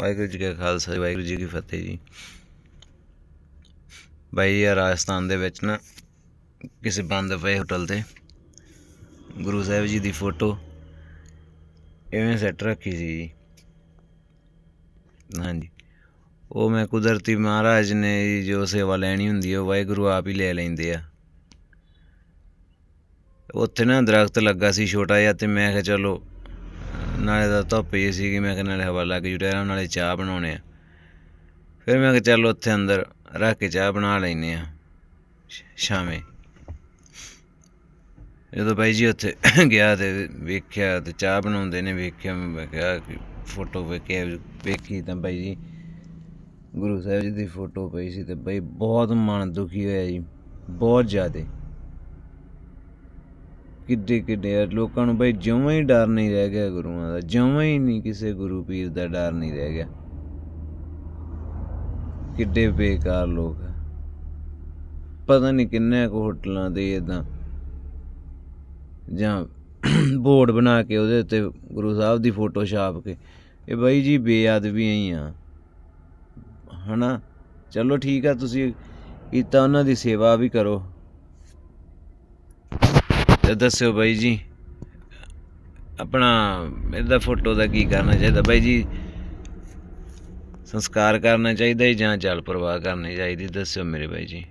ਵਾਹਿਗੁਰੂ ਜੀ ਕਾ ਖਾਲਸਾ ਵਾਹਿਗੁਰੂ ਜੀ ਕੀ ਫਤਿਹ ਜੀ। ਬਾਈ ਇਹ ਰਾਜਸਥਾਨ ਦੇ ਵਿੱਚ ਨਾ ਕਿਸੇ ਬੰਦ ਪਏ ਹੋਟਲ ਤੇ, ਗੁਰੂ ਸਾਹਿਬ ਜੀ ਦੀ ਫੋਟੋ ਐਵੇਂ ਸੈੱਟ ਰੱਖੀ ਸੀ ਜੀ। ਹਾਂਜੀ। ਉਹ ਮੈਂ ਕੁਦਰਤੀ ਮਹਾਰਾਜ ਨੇ ਜੋ ਸੇਵਾ ਲੈਣੀ ਹੁੰਦੀ ਹੈ ਉਹ ਵਾਹਿਗੁਰੂ ਆਪ ਹੀ ਲੈ ਲੈਂਦੇ ਆ। ਉੱਥੇ ਨਾ ਦਰਖਤ ਲੱਗਾ ਸੀ ਛੋਟਾ ਜਿਹਾ, ਤੇ ਮੈਂ ਕਿਹਾ ਚਲੋ ਨਾਲੇ ਤਾਂ ਧੁੱਪ ਹੀ ਸੀਗੀ, ਮੈਂ ਕਿਹਾ ਨਾਲੇ ਹਵਾ ਲੱਗ ਜੂ ਟਾਇਰਾਂ ਨਾਲੇ ਚਾਹ ਬਣਾਉਣੇ ਆ। ਫਿਰ ਮੈਂ ਕਿਹਾ ਚੱਲ ਉੱਥੇ ਅੰਦਰ ਰੱਖ ਕੇ ਚਾਹ ਬਣਾ ਲੈਨੇ ਆ ਸ਼ਾਮੇ। ਜਦੋਂ ਬਾਈ ਜੀ ਉੱਥੇ ਗਿਆ ਤੇ ਵੇਖਿਆ ਤੇ ਚਾਹ ਬਣਾਉਂਦੇ ਨੇ, ਵੇਖਿਆ, ਮੈਂ ਕਿਹਾ ਕਿ ਫੋਟੋ ਵੇਖਿਆ, ਵੇਖੀ ਤਾਂ ਬਾਈ ਜੀ, ਗੁਰੂ ਸਾਹਿਬ ਜੀ ਦੀ ਫੋਟੋ ਪਈ ਸੀ ਤੇ ਬਾਈ ਬਹੁਤ ਮਨ ਦੁਖੀ ਹੋਇਆ ਜੀ, ਬਹੁਤ ਜ਼ਿਆਦਾ। ਕਿੱਡੇ ਕਿੱਡੇ ਆ, ਲੋਕਾਂ ਨੂੰ ਬਈ ਜਿਉਂ ਹੀ ਡਰ ਨਹੀਂ ਰਹਿ ਗਿਆ ਗੁਰੂਆਂ ਦਾ ਜਿਉਂ ਹੀ ਨਹੀਂ ਕਿਸੇ ਗੁਰੂ ਪੀਰ ਦਾ ਡਰ ਨਹੀਂ ਰਹਿ ਗਿਆ। ਕਿੱਡੇ ਬੇਕਾਰ ਲੋਕ ਆ। ਪਤਾ ਨਹੀਂ ਕਿੰਨੇ ਕੁ ਹੋਟਲਾਂ ਦੇ ਇਦਾਂ ਜਾਂ ਬੋਰਡ ਬਣਾ ਕੇ ਉਹਦੇ ਉੱਤੇ ਗੁਰੂ ਸਾਹਿਬ ਦੀ ਫੋਟੋ ਛਾਪ ਕੇ, ਇਹ ਬਾਈ ਜੀ ਬੇਅਦਬੀ ਹੀ ਆ। ਹਨਾ? ਚਲੋ ਠੀਕ ਆ, ਤੁਸੀਂ ਕੀਤਾ ਉਹਨਾਂ ਦੀ ਸੇਵਾ ਵੀ ਕਰੋ। ਦੱਸਿਓ ਬਾਈ ਜੀ। ਆਪਣਾ ਇਹਦਾ ਫੋਟੋ ਦਾ ਕੀ ਕਰਨਾ ਚਾਹੀਦਾ? ਬਾਈ ਜੀ, ਸੰਸਕਾਰ ਕਰਨਾ ਚਾਹੀਦਾ ਜਾਂ ਜਲ ਪ੍ਰਵਾਹ ਕਰਨੀ ਚਾਹੀਦੀ? ਦੱਸਿਓ ਮੇਰੇ ਬਾਈ ਜੀ।